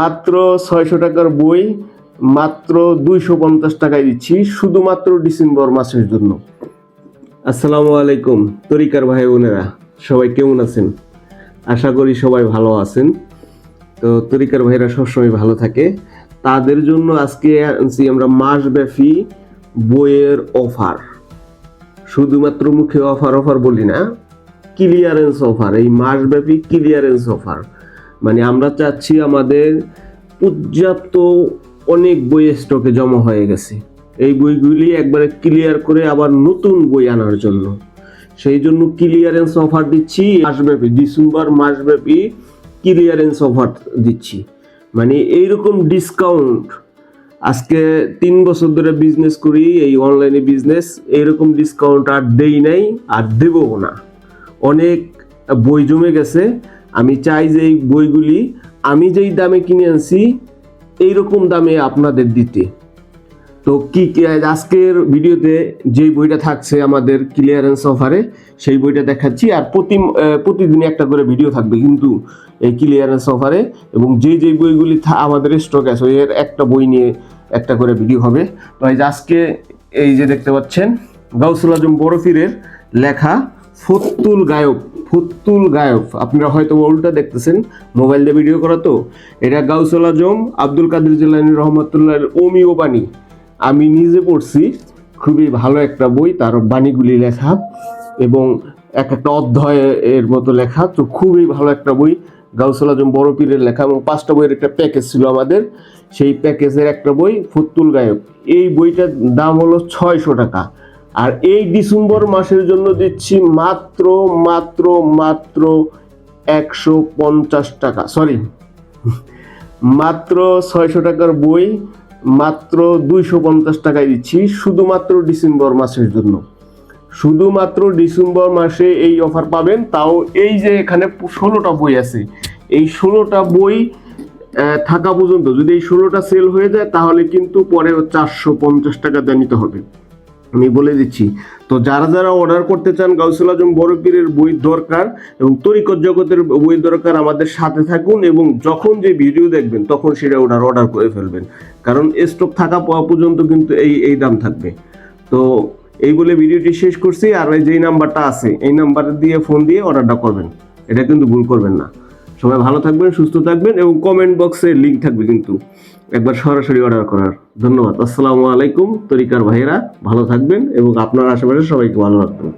মাত্র ছয়শো টাকার বই, মাত্র দুইশো পঞ্চাশ টাকায় দিচ্ছি, শুধুমাত্র ডিসেম্বর মাসের জন্য। আসসালামু আলাইকুম, তরিকার ভাই বোনেরা, সবাই কেমন আছেন? আশা করি সবাই ভালো আছেন। তো তরিকার ভাইরা সবসময় ভালো থাকে। তাদের জন্য আজকে আনছি আমরা মাসব্যাপী বইয়ের অফার। শুধুমাত্র মুখে অফার অফার বলি না ক্লিয়ারেন্স অফার এই মাসব্যাপী ক্লিয়ারেন্স অফার মানে আমরা চাচ্ছি আমাদের পর্যাপ্ত অনেক বই স্টকে জমা হয়ে গেছে। এই বইগুলি একবারে ক্লিয়ার করে আবার নতুন বই আনার জন্য। সেই জন্য ক্লিয়ারেন্স অফার দিচ্ছি, মাসব্যাপী, ডিসেম্বর মাসব্যাপী ক্লিয়ারেন্স অফার দিচ্ছি। মানে এইরকম ডিসকাউন্ট আজকে তিন বছর ধরে বিজনেস করি, এই অনলাইনে বিজনেস এইরকম ডিসকাউন্ট আর দেই নাই, আর দেবও না। অনেক বই জমে গেছে আমি চাই যে এই বইগুলি আমি যেই দামে কিনে আনছি, এইরকম দামে আপনাদের দিতে। তো কি আজকের ভিডিওতে যেই বইটা থাকছে আমাদের ক্লিয়ারেন্স অফারে সেই বইটা দেখাচ্ছি। আর প্রতি প্রতিদিন একটা করে ভিডিও থাকবে কিন্তু এই ক্লিয়ারেন্স অফারে এবং যে যে বইগুলি আমাদের স্টক আছে এর একটা বই নিয়ে একটা করে ভিডিও হবে। তো এই আজকে এই যে দেখতে পাচ্ছেন, গাউসুল আজম বরফিরের লেখা ফতুল গায়ক। ফতুল গায়ক আপনারা হয়তো উল্টা দেখতেছেন, মোবাইল দিয়ে ভিডিও করা তো। এটা গাউসুল আজম, আব্দুল কাদের জিলানি রহমতুল্লাহ ওমিও বাণী। আমি নিজে পড়ছি, খুবই ভালো একটা বই, তার বাণীগুলি লেখা এবং এক একটা অধ্যায় এর মতো লেখা, তো খুবই ভালো একটা বই, গাউসুল আজম বড় পীরের লেখা এবং পাঁচটা বইয়ের একটা প্যাকেজ ছিল আমাদের। সেই প্যাকেজের একটা বই ফতুল গায়ক এই বইটার দাম হলো ছয়শো টাকা। আর এই ডিসেম্বর মাসের জন্য দিচ্ছি মাত্র মাত্র মাত্র একশো পঞ্চাশ টাকা সরি মাত্র ছয়শো টাকার বই, মাত্র দুইশো পঞ্চাশ টাকায় দিচ্ছি শুধুমাত্র ডিসেম্বর মাসের জন্য। শুধুমাত্র ডিসেম্বর মাসে এই অফার পাবেন, তাও এই যে এখানে ষোলোটা বই আছে, এই ষোলোটা বই থাকা পর্যন্ত যদি এই ষোলোটা সেল হয়ে যায়, তাহলে কিন্তু পরে চারশো পঞ্চাশ টাকা দিয়ে নিতে হবে। আমি বলে দিচ্ছি। তো যারা যারা অর্ডার করতে চান গাউসুল আজম বড় পীরের বই দরকার এবং তরিকত জগতের বই দরকার, আমাদের সাথে থাকুন এবং যখন যে ভিডিও দেখবেন, তখন সেটা অর্ডার অর্ডার করে ফেলবেন। কারণ স্টক থাকা পাওয়া পর্যন্ত কিন্তু এই এই দাম থাকবে। তো এই বলে ভিডিওটি শেষ করছি। আর ওই যেই নাম্বারটা আছে, এই নাম্বার দিয়ে ফোন দিয়ে অর্ডারটা করবেন। এটা কিন্তু ভুল করবেন না। সবাই ভালো থাকবেন, সুস্থ থাকবেন এবং কমেন্ট বক্সে লিঙ্ক থাকবে কিন্তু। একবার সরাসরি অর্ডার করার। ধন্যবাদ। আসসালামু আলাইকুম, তরিকার ভাইয়েরা। ভালো থাকবেন এবং আপনার আশেপাশে সবাইকে ভালো রাখবেন।